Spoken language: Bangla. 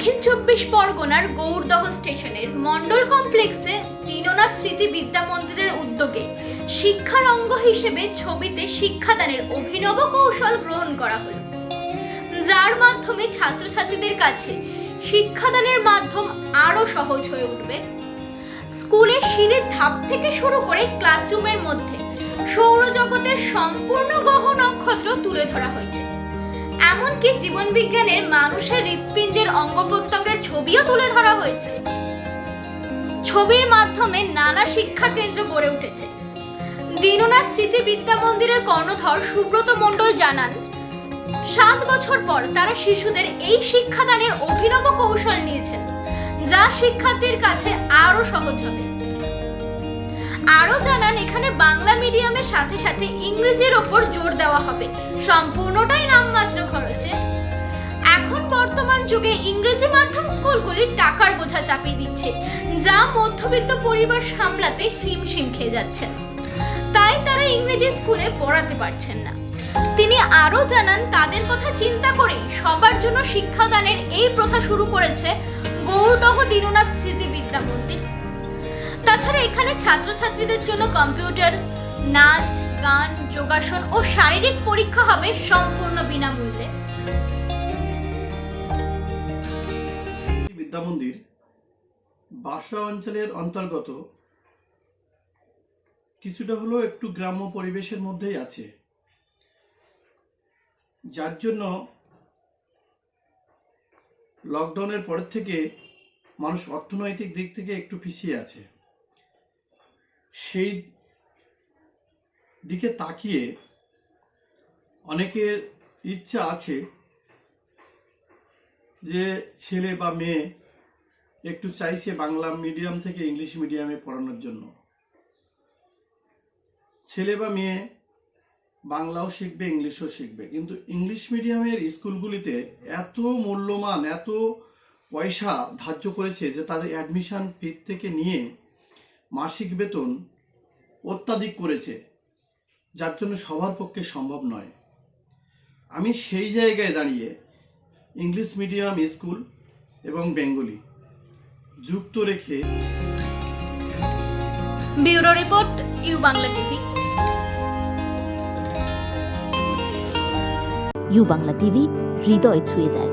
চব্বিশ পরগনার গৌরদহ স্টেশনের মন্ডল কমপ্লেক্সে দীননাথ স্মৃতি বিদ্যা মন্দিরের উদ্যোগে শিক্ষার অঙ্গ হিসেবে ছবিতে শিক্ষাদানের অভিনব কৌশল গ্রহণ করা হলো। যার মাধ্যমে ছাত্রছাত্রীদের কাছে শিক্ষাদানের মাধ্যম আরও সহজ হয়ে উঠবে। স্কুলের সিঁড়ির ধাপ থেকে শুরু করে ক্লাসরুমের মধ্যে সৌরজগতের সম্পূর্ণ গ্রহ নক্ষত্র তুলে ধরা হয়েছে। এমনকি জীবন বিজ্ঞানের মানুষের হৃৎপিণ্ডের অঙ্গ প্রত্যঙ্গের ছবিও তুলে ধরা হয়েছে। ছবির মাধ্যমে নানা শিক্ষা কেন্দ্র গড়ে উঠেছে। দীননাথ স্মৃতি বিদ্যা মন্দিরের কর্ণধর সুব্রত মণ্ডল জানান, সাত বছর পর তারা শিশুদের এই শিক্ষাদানের অভিনব কৌশল নিয়েছেন, যা শিক্ষার্থীর কাছে আরও সহজ হবে। আরও জানান, এখানে বাংলা মিডিয়ামের সাথে সাথে ইংরেজির ওপর জোর দেওয়া হবে। সম্পূর্ণটাই স্কুলগুলি টাকার বোঝা চাপিয়ে দিচ্ছে, যা মধ্যবিত্ত পরিবার সামলাতে হিমশিম খেয়ে যাচ্ছেন তাই তারা ইংরেজি স্কুলে পড়াতে পারছেন না। তিনি আরও জানান, তাদের কথা চিন্তা করে সবার জন্য শিক্ষাদানের এই প্রথা শুরু করেছে গৌরদহ দীননাথ স্মৃতি বিদ্যা মন্দির। তাছাড়া এখানে ছাত্রছাত্রীদের জন্য কম্পিউটার, নাচ, গান, যোগাসন ও শারীরিক পরীক্ষা হবে সম্পূর্ণ বিনামূল্যে। বিদ্যা মন্দির বাসা অঞ্চলের অন্তর্গত কিছুটা হলো একটু গ্রাম্য পরিবেশের মধ্যেই আছে। যার জন্য লকডাউনের পরের থেকে মানুষ অর্থনৈতিক দিক থেকে একটু পিছিয়ে আছে। সেই দিকে তাকিয়ে অনেকের ইচ্ছা আছে যে ছেলে বা মেয়ে একটু চাইছে বাংলা মিডিয়াম থেকে ইংলিশ মিডিয়ামে পড়ানোর জন্য। ছেলে বা মেয়ে বাংলাও শিখবে ইংলিশও শিখবে। কিন্তু ইংলিশ মিডিয়ামের স্কুলগুলিতে এত মূল্যমান এত পয়সা ধার্য করেছে যে তাদের অ্যাডমিশান ফি থেকে নিয়ে মাসিক বেতন অত্যাধিক করেছে, যার জন্য সবার পক্ষে সম্ভব নয়। আমি সেই জায়গায় দাঁড়িয়ে ইংলিশ মিডিয়াম স্কুল এবং বেঙ্গলি যুক্ত রেখে bureau report U Bangla TV. U Bangla TV হৃদয় ছুঁয়ে যায়।